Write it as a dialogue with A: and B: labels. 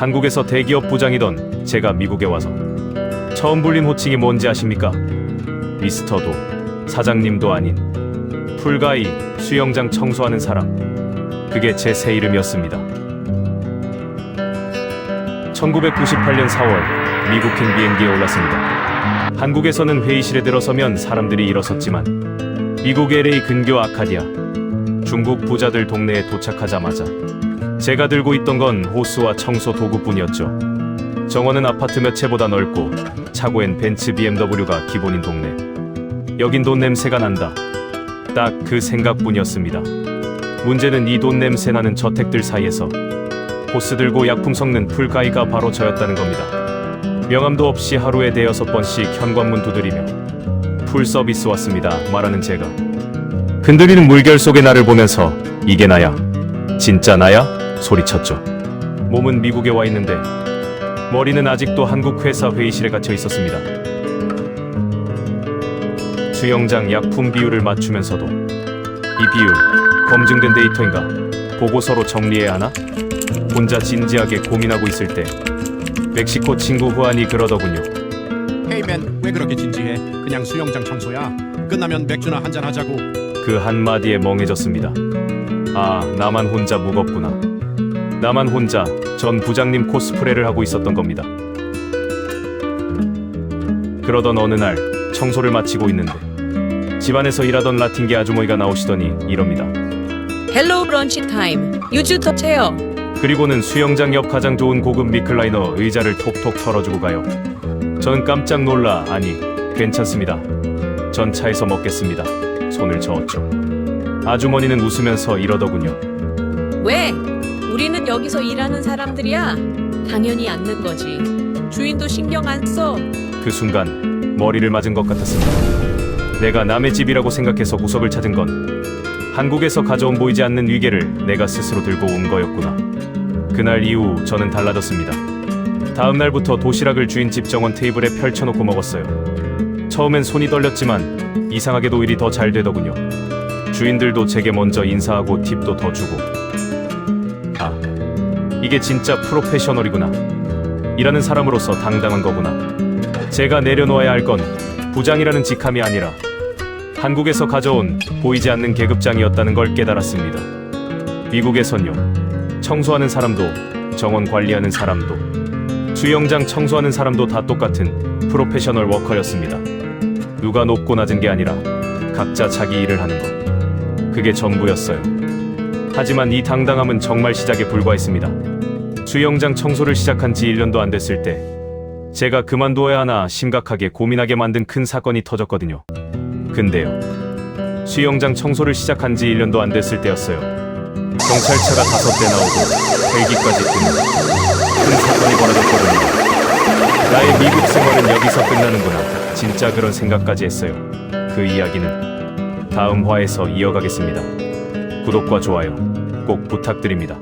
A: 한국에서 대기업 부장이던 제가 미국에 와서 처음 불린 호칭이 뭔지 아십니까? 미스터도 사장님도 아닌 풀가이 수영장 청소하는 사람 그게 제 새 이름이었습니다. 1998년 4월 미국행 비행기에 올랐습니다. 한국에서는 회의실에 들어서면 사람들이 일어섰지만 미국 LA 근교 아카디아 중국 부자들 동네에 도착하자마자 제가 들고 있던 건 호스와 청소 도구뿐이었죠. 정원은 아파트 몇 채보다 넓고 차고엔 벤츠 BMW가 기본인 동네. 여긴 돈 냄새가 난다. 딱 그 생각뿐이었습니다. 문제는 이 돈 냄새 나는 저택들 사이에서 호스 들고 약품 섞는 풀가이가 바로 저였다는 겁니다. 명함도 없이 하루에 대여섯 번씩 현관문 두드리며 풀 서비스 왔습니다. 말하는 제가 흔들리는 물결 속의 나를 보면서 이게 나야 진짜 나야 소리쳤죠. 몸은 미국에 와 있는데 머리는 아직도 한국 회사 회의실에 갇혀 있었습니다. 수영장 약품 비율을 맞추면서도 이 비율 검증된 데이터인가 보고서로 정리해야 하나? 혼자 진지하게 고민하고 있을 때 멕시코 친구 후안이 그러더군요.
B: 헤이맨 왜 그렇게 진지해? 그냥 수영장 청소야. 끝나면 맥주나 한잔 하자고.
A: 그 한마디에 멍해졌습니다. 아, 나만 혼자 무겁구나. 나만 혼자 전 부장님 코스프레를 하고 있었던 겁니다. 그러던 어느 날 청소를 마치고 있는데 집안에서 일하던 라틴계 아주머니가 나오시더니 이럽니다.
C: 헬로우 브런치 타임. 유주터 체어.
A: 그리고는 수영장 옆 가장 좋은 고급 리클라이너 의자를 톡톡 털어주고 가요. 저는 깜짝 놀라 아니 괜찮습니다. 전 차에서 먹겠습니다. 손을 저었죠. 아주머니는 웃으면서 이러더군요.
C: 왜? 우리는 여기서 일하는 사람들이야. 당연히 앉는 거지. 주인도 신경 안 써.
A: 그 순간 머리를 맞은 것 같았습니다. 내가 남의 집이라고 생각해서 구석을 찾은 건 한국에서 가져온 보이지 않는 위계를 내가 스스로 들고 온 거였구나. 그날 이후 저는 달라졌습니다. 다음 날부터 도시락을 주인 집 정원 테이블에 펼쳐놓고 먹었어요. 처음엔 손이 떨렸지만 이상하게도 일이 더 잘 되더군요. 주인들도 제게 먼저 인사하고 팁도 더 주고. 아, 이게 진짜 프로페셔널이구나. 일하는 사람으로서 당당한 거구나. 제가 내려놓아야 할 건 부장이라는 직함이 아니라 한국에서 가져온 보이지 않는 계급장이었다는 걸 깨달았습니다. 미국에선요. 청소하는 사람도 정원 관리하는 사람도 수영장 청소하는 사람도 다 똑같은 프로페셔널 워커였습니다. 누가 높고 낮은 게 아니라 각자 자기 일을 하는 것. 그게 전부였어요. 하지만 이 당당함은 정말 시작에 불과했습니다. 수영장 청소를 시작한 지 1년도 안 됐을 때 제가 그만둬야 하나 심각하게 고민하게 만든 큰 사건이 터졌거든요. 근데요. 수영장 청소를 시작한 지 1년도 안 됐을 때였어요. 경찰차가 다섯 대 나오고 헬기까지 뜨는 큰 사건이 벌어졌거든요. 나의 미국 생활은 여기서 끝나는구나. 진짜 그런 생각까지 했어요. 그 이야기는 다음 화에서 이어가겠습니다. 구독과 좋아요 꼭 부탁드립니다.